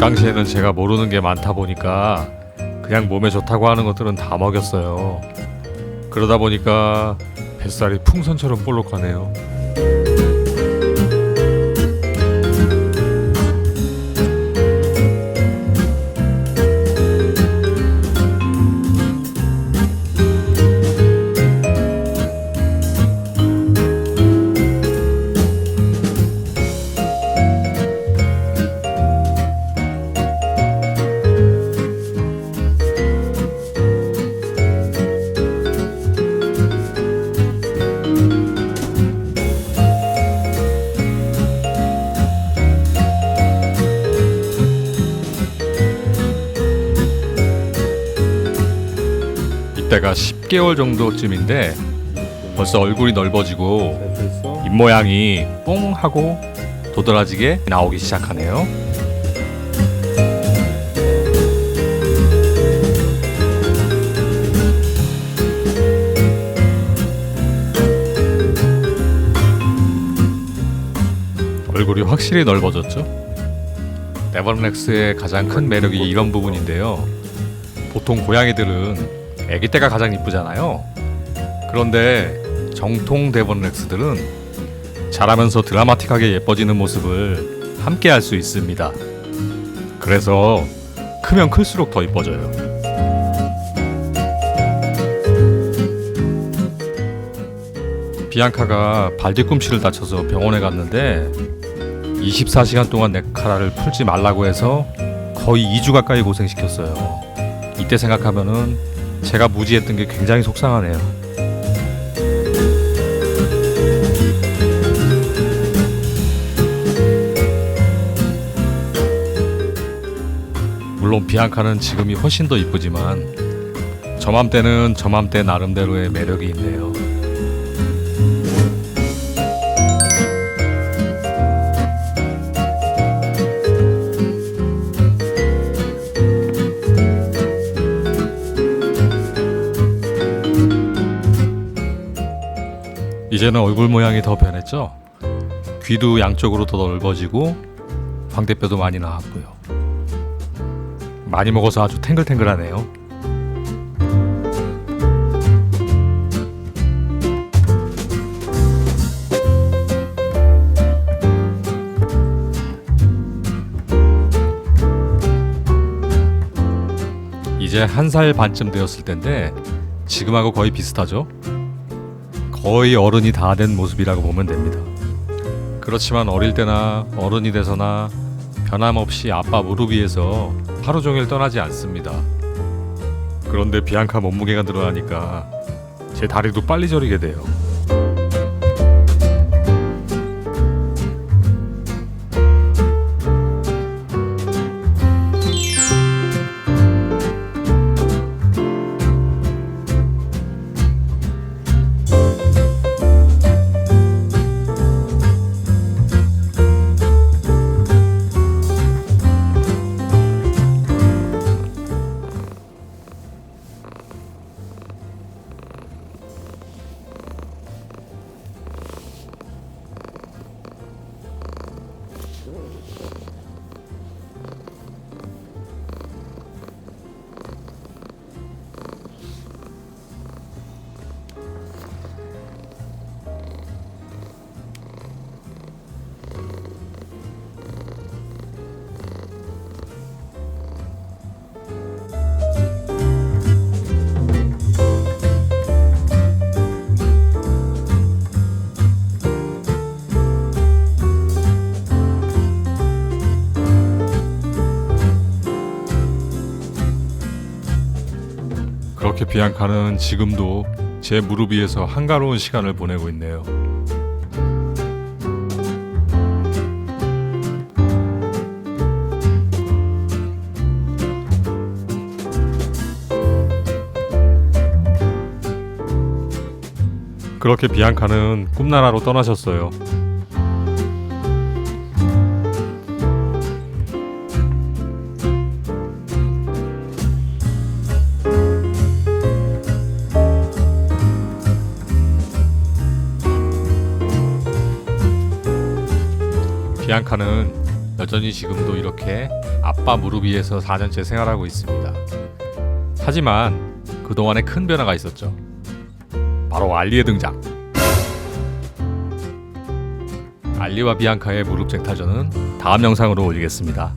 당시에는 제가 모르는 게 많다 보니까 그냥 몸에 좋다고 하는 것들은 다 먹였어요. 그러다 보니까 뱃살이 풍선처럼 볼록하네요. 이때가 10개월 정도쯤인데 벌써 얼굴이 넓어지고 됐어? 입 모양이 뽕 하고 도드라지게 나오기 시작하네요. 얼굴이 확실히 넓어졌죠. 네버렉스의 가장 큰 매력이 이런 부분인데요. 보통 고양이들은 아기 때가 가장 이쁘잖아요. 그런데 정통 데본렉스들은 자라면서 드라마틱하게 예뻐지는 모습을 함께 할 수 있습니다. 그래서 크면 클수록 더 이뻐져요. 비앙카가 발 뒤꿈치를 다쳐서 병원에 갔는데 24시간 동안 네카라를 풀지 말라고 해서 거의 2주 가까이 고생시켰어요. 이때 생각하면은 제가 무지했던 게 굉장히 속상하네요. 물론 비앙카는 지금이 훨씬 더 이쁘지만 저맘때는 저맘때 나름대로의 매력이 있네요. 이제는 얼굴 모양이 더 변했죠. 귀도 양쪽으로 더 넓어지고 광대뼈도 많이 나왔고요. 많이 먹어서 아주 탱글탱글하네요. 이제 한 살 반쯤 되었을 텐데 지금하고 거의 비슷하죠. 거의 어른이 다 된 모습이라고 보면 됩니다. 그렇지만 어릴 때나 어른이 돼서나 변함없이 아빠 무릎 위에서 하루 종일 떠나지 않습니다. 그런데 비앙카 몸무게가 늘어나니까 제 다리도 빨리 저리게 돼요. 그렇게 비앙카는 지금도 제 무릎 위에서 한가로운 시간을 보내고 있네요. 그렇게 비앙카는 꿈나라로 떠나셨어요. 비앙카는 여전히 지금도 이렇게 아빠 무릎 위에서 4년째 생활하고 있습니다. 하지만 그동안에 큰 변화가 있었죠. 바로 알리의 등장. 알리와 비앙카의 무릎 쟁탈전은 다음 영상으로 올리겠습니다.